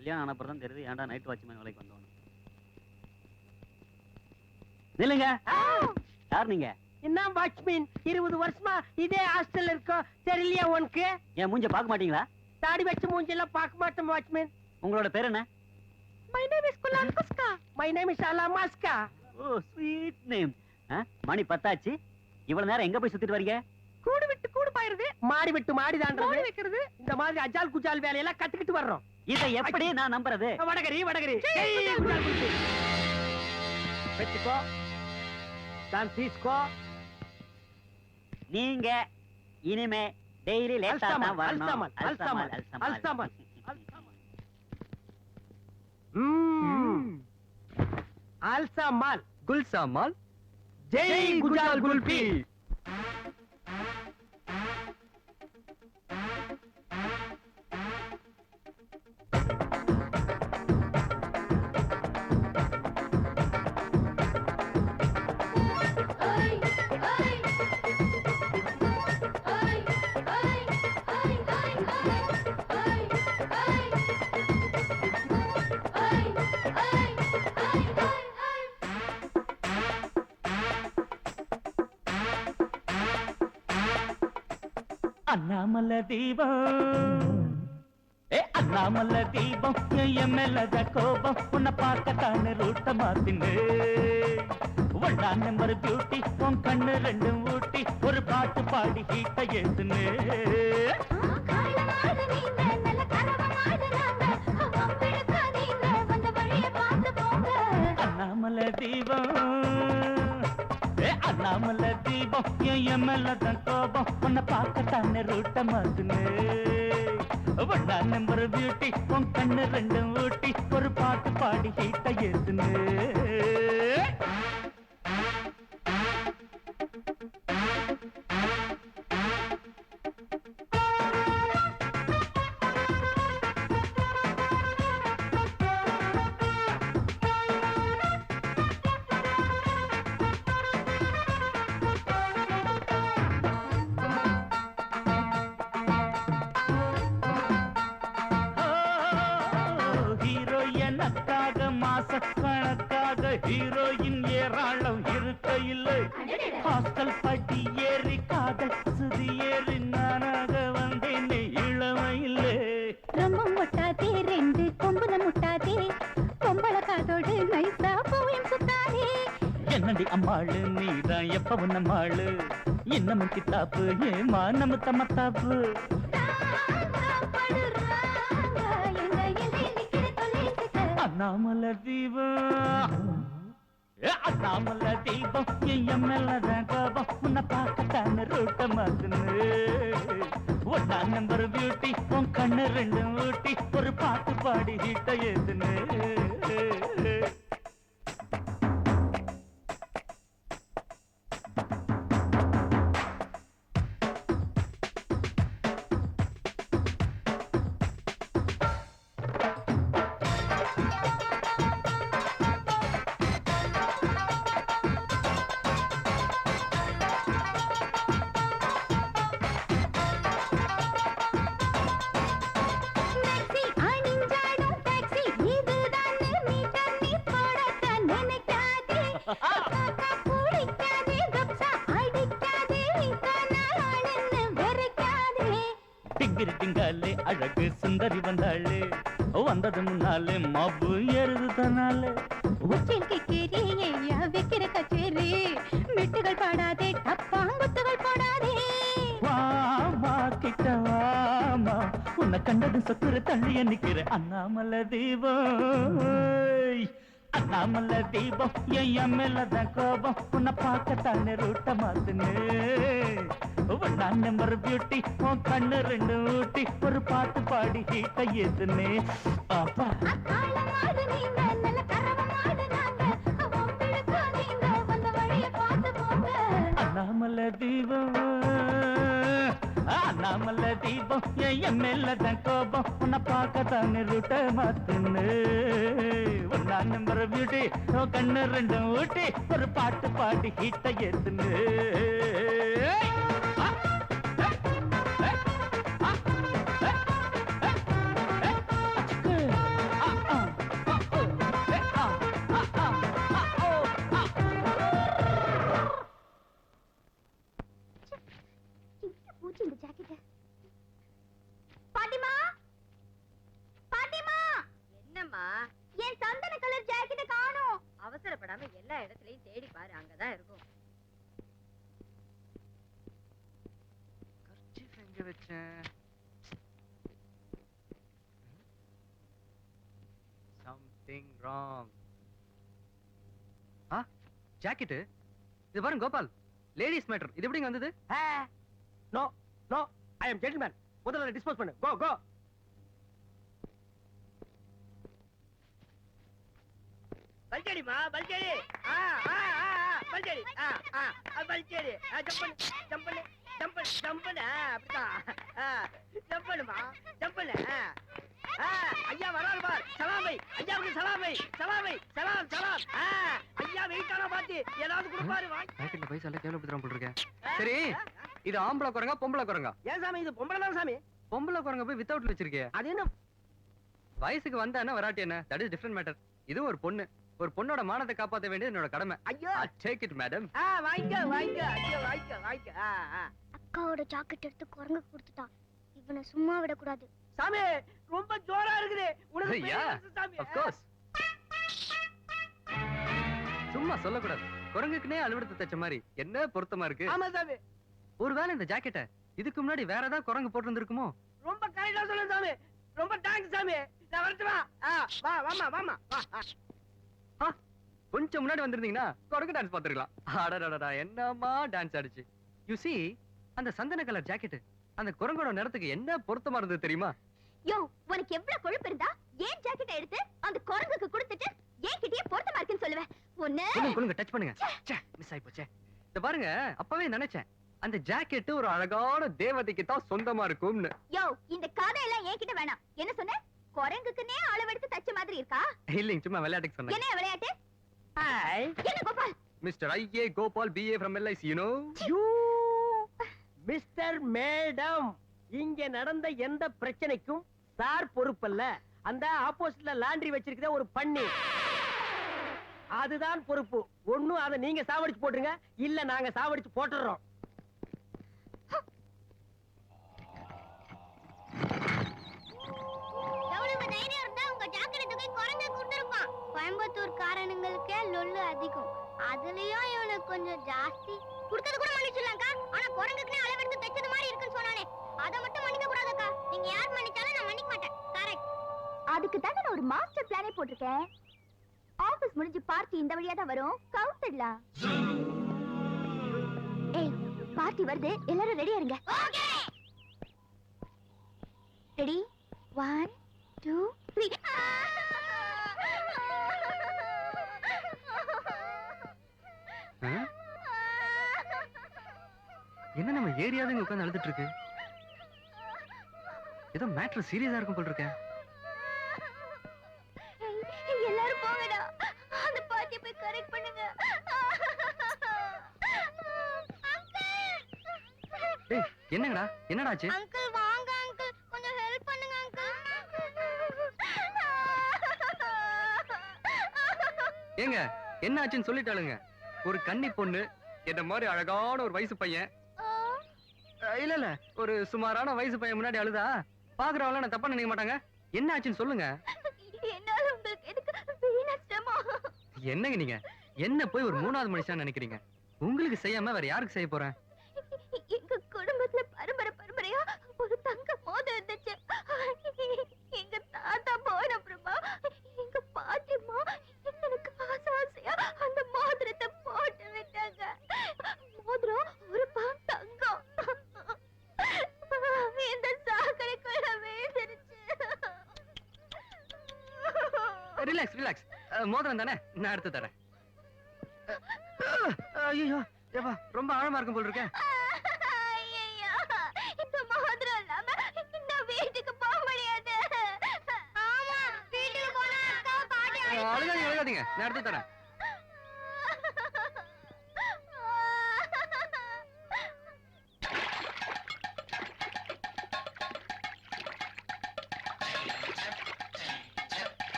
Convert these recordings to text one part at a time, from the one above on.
கல்யாணம் ஆனப்புறம் தான் தெரியுது ஏன்டா நைட் வாட்ச்மேன் வேலைக்கு வந்தோம் நில்லுங்க. யார் நீங்க? என்ன வாட்ச்மேன் இருபது வருஷமா இதே ஹாஸ்டல்ல இருக்கோம். தெரியலையா உனக்கு? என் மூஞ்ச பார்க்க மாட்டீங்களா? தாடி வச்ச மூஞ்செல்லாம் பார்க்க மாட்டோம் வாட்ச்மேன் உங்களோட பேர் என்ன? My name is Kuska my name is Ala Maska O sweet name மணி பத்தாச்சு. இவ்வளவு நேரம் எங்க போய் சுத்திட்டு வரீங்க? கூடு விட்டு கூடு பாயிருது மாடி விட்டு மாடி தாண்டது இந்த மாதிரி அஜால் குஜால் வேலையெல்லாம் கத்துக்கிட்டு வர்றோம். இதை எப்படி நான் நம்புறது? வடகரி வடகரி. தான் தீஸ்கோ நீங்க இனிமே டெய்லி லேட்டா தான் அல்சாமல் வரணும். அல்சாமல் அல்சாமல், அல்சாமல் குல்சாமால் ஜெய் குஜால் குல்பி அண்ணாமல தீபம். ஏ அண்ணாமல தீபம் என் மேலத கோபம். உன்னை பார்க்கத்தானே ரூட்ட மாத்தின்னு ஒன்னா நம்பர் பியூட்டி உன் கண்ணு ரெண்டும் ஊட்டி. ஒரு பாட்டு பாடி ஹீட்ட ஏத்துன்னு ஏ தீபம் என் மேலத கோபம். உன்னை பார்க்கத்தானே ரூட்ட மாத்தினு. ஒன்னா நம்பர் பியூட்டி உன் கண்ணு ரெண்டும் ஊட்டி ஒரு பாட்டு பாடி ஹீட்ட ஏத்துனு. என்னடி அம்மாளு நீதான் எப்பவும் நம்மாளு. இன்னமும் கித்தாப்பு ஏமா நம்ம தம்மத்தாப்பு அண்ணாமல தீபம். அண்ணாமல தீபம் என் மேலதான் கோபம். உன்னை பார்க்கத்தான ரூட்ட மாத்துனு ஒன்னா நம்பர் பியூட்டி உன் கண்ணு ரெண்டும் ஊட்டி ஒரு பாட்டு பாடி ஹீட்ட ஏத்துனு. சுந்தரி வந்தாளே வந்தது முன்னாலே மபு ஏறுது தனாலே உச்சில் கிக்கேரி ஏயா வைக்கிற கச்சேரி மெட்டுகள் பாடாதே டப்பாங்குத்துகள் போடாதே. வாமா கிட்ட வாமா உன்னை கண்டது சொக்குற தள்ளிய நிக்கிற அண்ணாமல தீபம். அண்ணாமல தீபம் என் மேலதான் கோபம். உன்னை பார்க்கத்தானே ரூட்ட மாத்துனு ஒன்னா நம்பர் பியூட்டி உன் கண்ணு ரெண்டு ஊட்டி ஒரு பாட்டு பாடி ஹீட்ட ஏத்துனே அப்பா. அண்ணாமல தீபம். அண்ணாமல தீபம் என் மேலதான் கோபம். உன்னை பார்க்கத்தானே ரூட்ட மாத்துன்னு. ஒன்னா நம்பர் பியூட்டி உன் கண்ணு ரெண்டும் ஊட்டி ஒரு பாட்டு பாடி ஹீட்ட எத்துன்னு நினைச்சேன் சம்திங் ராங் ஆ ஜாக்கெட் இது பாருங்க கோபால். லேடிஸ் மேட்டர் இது எப்படிங்க வந்தது? No no I am gentleman முதல்ல டிஸ்போஸ் பண்ணு. கோ கோ பல்சேடிமா பல்சேடி ஆ ஆ ஆ பல்சேடி ஆ ஆ பல்சேடி ஜம்ப் பண்ணு. அப்படிதான். ஐயா வராரு பார். சலாமை. ஐயாவுக்கு சலாமை. சலாமை. சலாம் சலாம். ஐயா வெயிட்டான பாத்து ஏதாவது கொடுப்பாரு பைசா எல்லாம் சரி இது ஆம்பளை குரங்கா பொம்பளை குரங்கா? ஏன் சாமி இது பொம்பளை தான் சாமி. பொம்பளை குரங்க போய் வித்தவுட்ல வச்சிருக்கே அது என்ன? வயசுக்கு வந்தா என்ன வராட்டி என்ன? தட் இஸ் டிஃபரெண்ட் மேட்டர் இது ஒரு பொண்ணு. ஒரு பொண்ணோட மானத்தை காப்பாத்த வேண்டியது என்னோட கடமை. ஐயோ. டேக் இட் மேடம் வாங்கிக்க வாங்கிக்க ஐயோ வாங்கிக்க வாங்கிக்க அக்காவோட ஜாக்கெட் எடுத்து குரங்கு கொடுத்துட்டான். இவனை சும்மா விடக்கூடாது. சாமி ரொம்ப ஜோரா இருக்குது. உனக்கு சாமி. சும்மா சொல்லக்கூடாது. குரங்குக்குனே அலுவலத்தை தச்ச மாதிரி. என்ன பொருத்தமா இருக்கு? ஆமா சாமி. ஒருவேளை இந்த ஜாக்கெட்ட இதுக்கு முன்னாடி வேற ஏதாவது குரங்கு போட்டிருந்திருக்குமோ? ரொம்ப கரெக்டா சொல்லு சாமி. ரொம்ப தேங்க்ஸ் சாமி. நான் வரட்டுமா வா. வாமா வாமா வா. கொஞ்சம் முன்னாடி வந்திருந்தீங்கன்னா குரங்கு டான்ஸ் பார்த்திருக்கலாம். அடடடடா என்னமா டான்ஸ் ஆடிச்சு. யூ see அந்த சந்தன கலர் ஜாக்கெட் அந்த குரங்கோட நிறத்துக்கு என்ன பொருத்தமா இருந்தது தெரியுமா? யோ உனக்கு எவ்வளவு கொழுப்பு இருந்தா ஏன் ஜாக்கெட் எடுத்து அந்த குரங்குக்கு கொடுத்துட்டு ஏன் கிட்டயே பொருத்தமா இருக்குன்னு சொல்லுவேன் ஒண்ணு. குழுங்க டச் பண்ணுங்க. மிஸ் ஆயி போச்சே. இந்த பாருங்க அப்பவே நினைச்சேன். அந்த ஜாக்கெட் ஒரு அழகான தேவதைக்கு தான் சொந்தமா இருக்கும்னு. யோ இந்த கதையெல்லாம் என்கிட்ட வேணாம். என்ன சொன்ன? குரங்குக்குன்னே அளவெடுத்து தச்ச மாதிரி இருக்கா? இல்லைங்க சும்மா விளையாட்டுக்கு சொன்னேன். என்ன விளையாட்டு? ஹாய் என்ன Gopal? Mister IA Gopal BA from LIC you know you mister madam இங்க நடந்த எந்த பிரச்சனைக்கும் சார் பொறுப்பல்ல. அந்த ஆப்போசிட்ல லாண்ட்ரி வச்சிருக்கிற ஒரு பண்ணி. அதுதான் பொறுப்பு. ஒண்ணும் அதை நீங்க சாவடிச்சு போட்டுருங்க. இல்ல நாங்க சாவடிச்சு போட்டுறோம் எவ்வளவு தைரியம் இருந்தா உங்க ஜாக்கெட் தூக்கி குரங்கு கொடுத்துருப்பான் கோயம்புத்தூர் காரனுங்களுக்கே லொல்லு அதிகம். அதுலயும் இவனுக்கு கொஞ்சம் ஜாஸ்தி. கொடுத்தது கூட மன்னிச்சிடலாம்க்கா. ஆனா குரங்குக்குனே அளவெடுத்து தைச்சது மாதிரி இருக்குன்னு சொன்னானே. அதை மட்டும் மன்னிக்க கூடாதுக்கா நீங்க யார் மன்னிச்சாலும் நான் மன்னிக்க மாட்டேன். கரெக்ட் அதுக்கு தானே நான் ஒரு மாஸ்டர் பிளானே போட்டிருக்கேன். ஆபீஸ் முடிஞ்சு பார்ட்டி இந்த வழியா தான் வரும். கவுத்திடலாம் ஏய் பார்ட்டி வருது. எல்லாரும் ரெடியா இருங்க. ரெடி ஒன் டூ த்ரீ என்ன நம்ம ஏரியாவே உட்கார்ந்து அழுதுட்டு இருக்கு? ஏதோ மேட்ரு சீரியஸா இருக்கும் போல் இருக்கேன் எல்லாரும் போங்கடா. அந்த பாட்டியை போய் கரெக்ட் பண்ணுங்க. ஏய் என்னங்கடா? என்னடா ஆச்சு அங்கிள் வாங்க அங்கிள். கொஞ்சம் ஹெல்ப் பண்ணுங்க அங்கிள். ஏங்க என்ன ஆச்சுன்னு சொல்லிட்டாளுங்க. ஒரு கன்னி பொண்ணு என்ன மாதிரி அழகான ஒரு வயசு பையன் இல்ல இல்ல. ஒரு சுமாரான வயசு பையன் முன்னாடி அழுதா? பாக்குறவங்க நான் தப்பா நினைக்க மாட்டாங்க. என்ன ஆச்சுன்னு சொல்லுங்க. என்னால உங்களுக்கு எதுக்கு வீணா சிரமம் என்னங்க நீங்க? என்ன போய் ஒரு மூணாவது மனுஷன் நினைக்கிறீங்க? உங்களுக்கு செய்யாம வேற யாருக்கு செய்ய போறேன் எங்க குடும்பத்துல பரம்பரை பரம்பரையா ஒரு தங்க மோதிரம் இருந்துச்சு எங்க தாத்தா போன அப்புறமா எங்க பாட்டிமா எனக்கு ஆசை ஆசையா அந்த மோதிரத்தை போட்டு விட்டாங்க மோதிரம் ஒரு பவுன் தங்கம் இந்த சாக்கடைக்குள்ள விழுந்துருச்சு ரிலாக்ஸ் ரிலாக்ஸ் மோதிரம் தானே? நான் எடுத்து தரேன். ஐயோ ஏப்பா ரொம்ப ஆழமா இருக்கும் போல் இருக்கேன் அழுகாதீங்க அழுகாதீங்க. நான் எடுத்து தரேன்.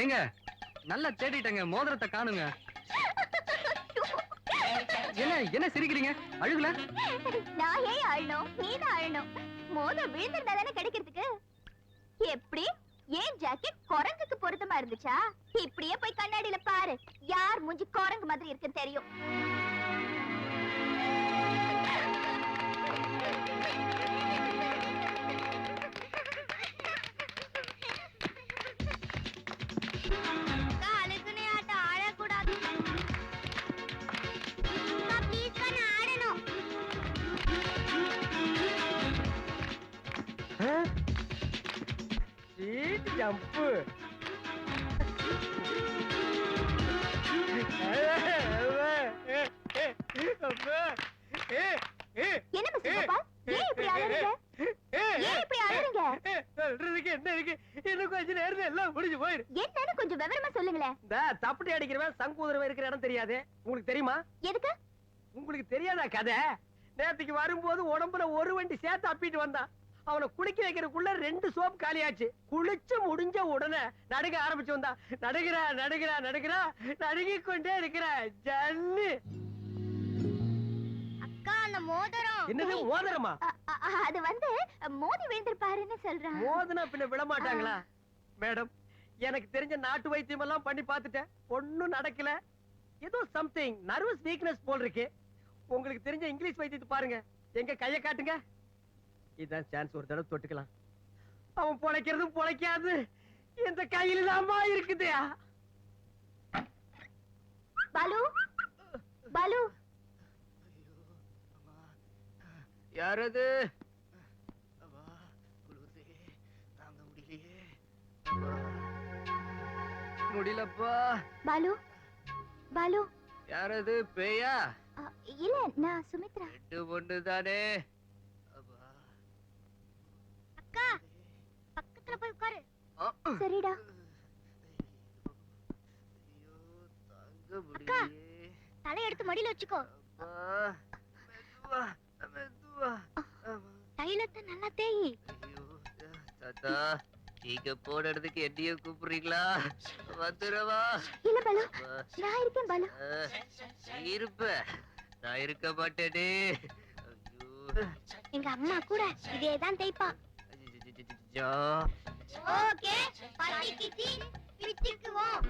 ஏங்க நல்லா தேடிட்டேங்க மோதிரத்தை காணுங்க. என்ன என்ன சிரிக்கிறீங்க? அழுகல? நான் ஏன் அழணும் நீதான் அழணும் மோதிரம் விழுந்திருந்தா தானே கிடைக்கிறதுக்கு? எப்படி? ஏன் ஜாக்கெட் குரங்குக்கு பொருத்தமா இருந்துச்சா? இப்படியே போய் கண்ணாடியில பாரு. யார் மூஞ்சி குரங்கு மாதிரி இருக்குன்னு தெரியும். என்ன மிஸ்டர் கோபால் ஏன் இப்படி அலறீங்க ஏன் இப்படி அலறீங்க சொல்றதுக்கு என்ன இருக்கு? இன்னும் கொஞ்ச நேரம் எல்லாம் முடிஞ்சு போயிரு. என்னன்னு கொஞ்சம் விவரமா சொல்லுங்களேன். இந்த அடிக்கிறவன் சங்கூதரவன் இருக்கிற இடம் தெரியாது. உங்களுக்கு தெரியுமா? எதுக்கு? உங்களுக்கு தெரியாதா கதை? நேத்துக்கு வரும்போது உடம்புல ஒரு வண்டி சேர்த்து அப்பிட்டு வந்தான் அவனை குளிக்க வைக்கிறதுக்குள்ள ரெண்டு சோப் காலியாச்சு. குளிச்சு முடிஞ்ச உடனே நடுக ஆரம்பிச்சு வந்தான் நடுகிறா நடுகிறா நடுகிறா நடுங்கிக் கொண்டே இருக்கிற. அந்த மோதிரம். என்னது மோதிரமா? அது வந்து மோதி விழுந்திருப்பாருன்னு சொல்றான். மோதினா பின்ன விட மாட்டாங்களா? மேடம் எனக்கு தெரிஞ்ச நாட்டு வைத்தியம் எல்லாம் பண்ணி பார்த்துட்டேன். ஒண்ணும் நடக்கல. ஏதோ சம்திங் நர்வஸ் வீக்னஸ் போல் இருக்கு உங்களுக்கு தெரிஞ்ச இங்கிலீஷ் வைத்தியத்தை பாருங்க. எங்க கைய காட்டுங்க. இதான் சான்ஸ் ஒரு தடவை தொட்டுக்கலாம். அவன் பொழைக்கிறதும் பொழைக்காது. இந்த கையில இல்லாம இருக்குது. பாலு பாலு. யாரது? முடியலப்பா. பாலு பாலு. யாரது? பேயா? அ, இல்ல நான் சுமித்ரா. ரெண்டு பொண்ணு தானே. அக்கா பக்கத்துல போய் உட்காரு. சரிடா. அக்கா தலை எடுத்து மடியில வச்சுக்கோ. நல்லா தேயி. தாத்தா நீங்க போடுறதுக்கு என்னையும் கூப்பிடுறீங்களா? வந்துடவா. இல்ல பாலு. நான் இருக்கேன் பாலு. இருப்ப. நான் இருக்க மாட்டேனே. எங்க அம்மா கூட இதே தான் தேய்ப்பா ஓகே பத்திக்கிச்சி பிச்சுக்குவோம்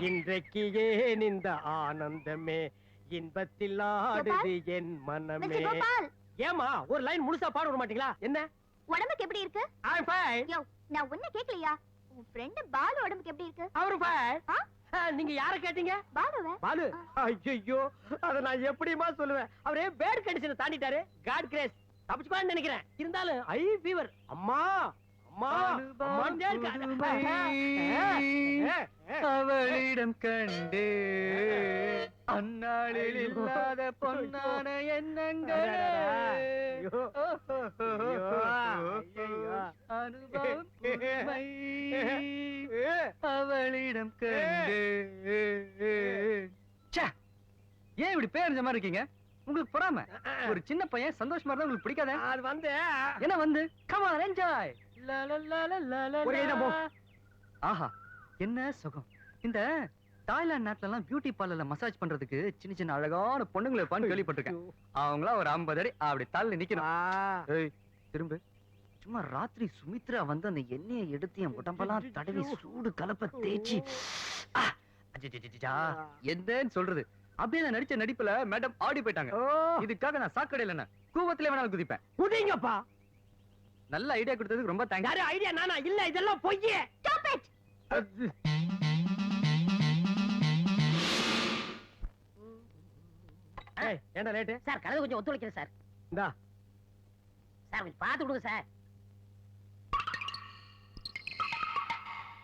இன்றைக்கு ஏன் இந்த ஆனந்தமே? இன்பத்தில் ஆடுது என் மனமே. ஏமா ஒரு லைன் முழுசா பாட விட மாட்டீங்களா? என்ன? உடம்புக்கு எப்படி இருக்கு? I'm fine. யோ நான் உன்ன கேக்கலையா? உன் ஃப்ரெண்ட் பாலு உடம்புக்கு எப்படி இருக்கு? அவரு fine. ஆ? ஆ, நீங்க யார கேட்டீங்க? பாலுவ? பாலு. ஐயோ அத நான் எப்படிமா சொல்லுவேன்? அவரே பேட் கண்டிஷனை தாண்டிட்டாரு. காட் கிரேஸ் தப்பிச்சுக்கலாம்னு நினைக்கிறேன். இருந்தாலும் ஐ ஃபீவர் அம்மா! அவளிடம் கண்டு அந்நாளில் இல்லாத பொன்னான எண்ணங்களே. அனுபவம். அவளிடம் கண்டு ஏன் இப்படி பேரஞ்ச மாதிரி இருக்கீங்க? உங்களுக்கு பொறாம? ஒரு சின்ன பையன் சந்தோஷமா இருந்தா உங்களுக்கு பிடிக்காத? அது வந்து. என்ன வந்து? Come on enjoy. ஆஹா என்ன சுகம்? இந்த தாய்லாந்து நாட்டுல எல்லாம் பியூட்டி பார்லர்ல மசாஜ் பண்றதுக்கு சின்ன சின்ன அழகான பொண்ணுங்களை இருப்பான்னு கேள்விப்பட்டிருக்கேன். அவங்களா ஒரு ஐம்பது அடி அப்படி தள்ளி நிக்கணும். ஆ. ஏய் திரும்ப. சும்மா ராத்திரி சுமித்ரா வந்து அந்த எண்ணெயை எடுத்து என் உடம்பெல்லாம் தடவி சூடு கலப்ப தேய்ச்சி. என்னன்னு சொல்றது? அப்படியே நான் நடிச்ச நடிப்புல மேடம் ஆடி போயிட்டாங்க. இதுக்காக நான் சாக்கடையில கூவத்திலே வேணாலும் குதிப்பேன். குதிங்கப்பா. நல்ல ஐடியா கொடுத்ததுக்கு ரொம்ப தேங்க்ஸ் யாரு ஐடியா நானா? இல்ல இதெல்லாம் பொய்யே ஸ்டாப் இட் ஏய், ஏன்டா லேட்டு சார் கலந்து கொஞ்சம் ஒத்துழைக்கிறேன் சார். இந்தா. சார் கொஞ்சம் பார்த்து விடுங்க சார்.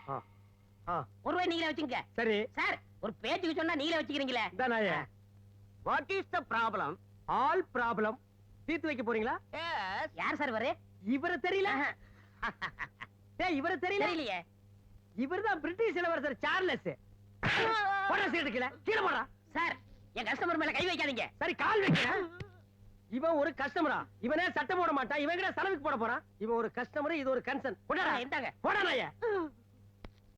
ஆ, ஆ. ஒரு ரூபாய் நீங்களே வச்சுங்க சரி. சார் ஒரு பேச்சுக்கு சொன்னா நீங்களே வச்சுக்கிறீங்களே. இந்தா நாயே what is the problem all problem தீர்த்து வைக்க போறீங்களா? யார் சார் வரு இவரை தெரியல? இவரை தெரியல? தெரியலையே. இவர்தான் பிரிட்டிஷ் இளவரசர் சார்லஸ். கீழே. கீழே போடா. சார் என் கஸ்டமர் மேல கை வைக்காதீங்க. சரி கால் வைக்கிறேன். இவன் ஒரு கஸ்டமரா இவனே சட்டம் போட மாட்டான். இவன் கிட்ட செலவுக்கு போட போறான்? இவன் ஒரு கஸ்டமர் இது ஒரு கன்சர்ன் போடா. இந்தாங்க. போடா